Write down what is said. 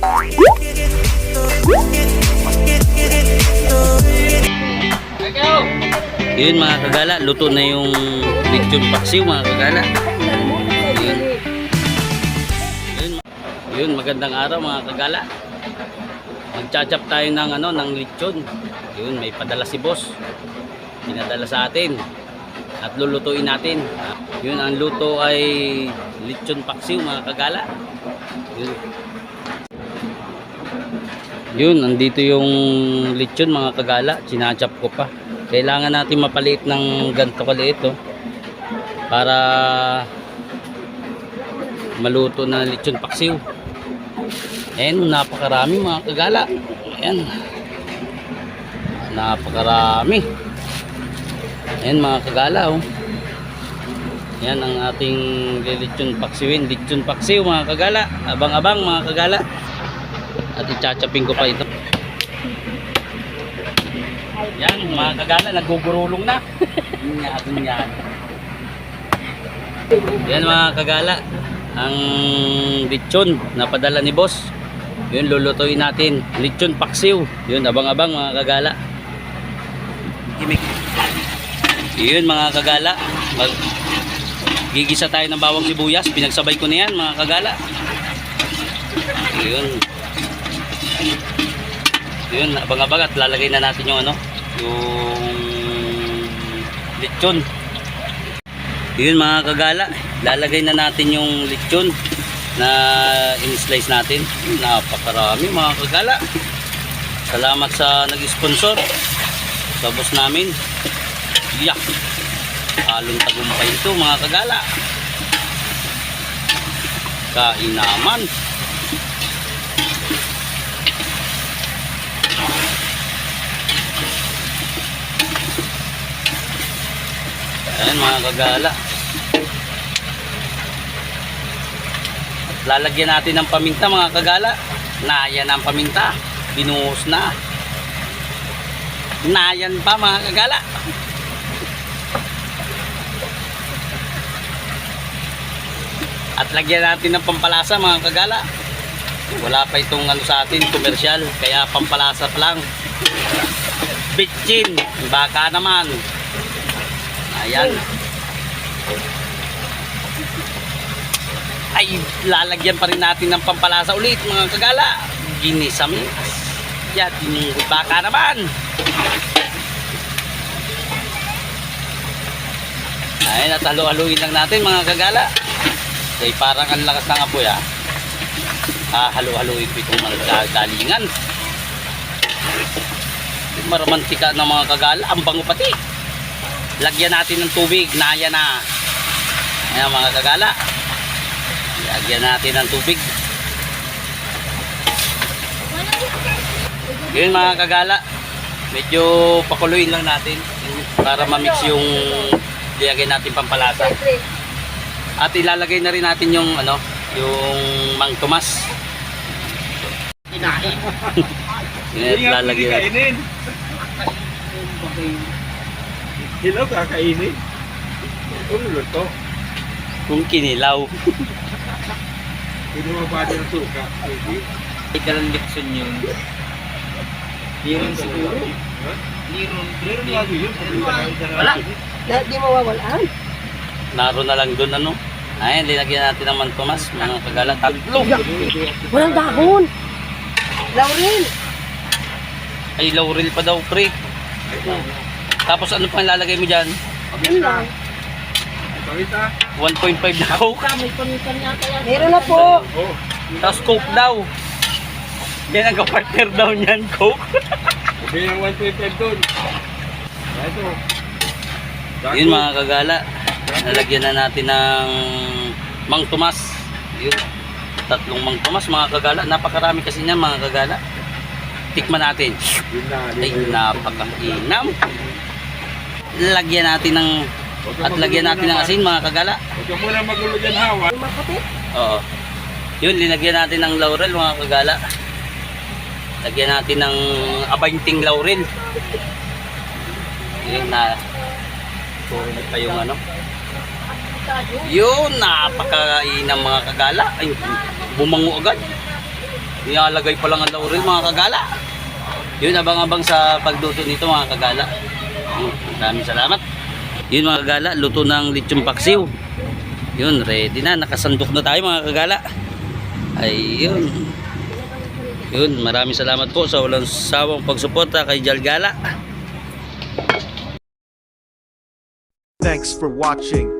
Yun mga kagala, luto na yung lechon paksiw mga kagala. Yun. Yun, yun magandang araw mga kagala. Magchachap tayo ng ano ng lechon. Yun, may padala si boss. Pinadala sa atin. At lulutuin natin. Yun, ang luto ay lechon paksiw mga kagala. Yun. Yun, nandito yung lechon mga kagala. Sinachap ko pa. Kailangan natin mapaliit ng ganito kaliit oh, para maluto na lechon paksiw. Ayan, napakarami mga kagala. Ayan. Napakarami. Ayan mga kagala oh. Yan ang ating lechon paksiwin. Lechon paksiw mga kagala. Abang-abang mga kagala. At ichachapin ko pa ito. Yan, mga kagala, nagugurulong na. Yan, yan. Yan mga kagala, ang lechon na padala ni boss. Yun, lulutuin natin. Lechon paksiw. Yun, abang-abang mga kagala. Yun mga kagala, mag gigisa tayo ng bawang sibuyas. Pinagsabay ko na yan mga kagala. Yun. Yun, abang-abang at lalagay na natin yung ano, yung lechon. Yun mga kagala, lalagay na natin yung lechon na in-slice natin. Napakarami mga kagala. Salamat sa nag-sponsor. Sa boss namin. Yak. Halong tagumpay ito mga kagala. Kainaman. Ayan mga kagala. At lalagyan natin ng paminta mga kagala. Nayan ang paminta. Binuhos na. Nayan pa mga kagala. At lagyan natin ng pampalasa mga kagala. Wala pa itong ano sa atin, komersyal. Kaya pampalasa pa lang. Bitchin. Baka naman. Ayan. Ay, lalagyan pa rin natin ng pampalasa ulit mga kagala. Ginisami. Yan, yung baka naman. Ayan, at halo-haluin lang natin mga kagala. Ay, parang ang lakas ng apoy ha. Ah, halo-haluin ko itong mga galingan. Maramantika ng mga kagala. Ang bango pati lagyan natin ng tubig. Naya na. Ayan mga kagala. Lagyan natin ng tubig. Yun mga kagala. Medyo pakuluin lang natin para mamix yung lagyan natin pampalasa. At ilalagay na rin natin yung ano yung mang tomas. Yan, lalagay natin. Hello, kakainin. Ulo to. kung kinilaw Hindi mo ba din ang suka? Hindi. Ikalang leksyon yun. Meron siguro. Ha? Meron. Meron lagi yun. Wala. Na, di mawawalaan. Naro na lang doon ano. Ayan, linagyan natin ng mantomas, mga kagala. Tatlo. Walang dahon. Laurel. Ay, laurel pa daw, pre. Tapos ano pang lalagay mo dyan? Yun lang. Pakita. 1.5 na coke. Meron na po. Oh. Tapos coke daw. Yan ang kapartner daw niyan, coke. Sabi ng 125 doon. Ito. Yun mga kagala. Nalagyan na natin ng Mang Tomas. Yun. Tatlong Mang Tomas, mga kagala. Napakarami kasi niyan, mga kagala. Tikman natin. Ay, napakainam. Lagyan natin ng at lagyan natin ng asin mga kagala. Huwag ka muna magulo dyan hawa. Maputi. Oo. Yun, linagyan natin ng laurel mga kagala. Lagyan natin ng abaynting laurel. Yun na. Puro pa yung ano. Yun, napakainam mga kagala. Ay, bumango agad. Ilalagay pa lang ang laurel mga kagala. Yun, abang-abang sa pagluto nito mga kagala. Maraming salamat. Yun mga kagala, luto ng lechon paksiw. Yun, ready na. Nakasandok na tayo mga kagala. Ayun. Yun, maraming salamat po sa walang sawang pagsuporta kay Jalgala. Thanks for watching.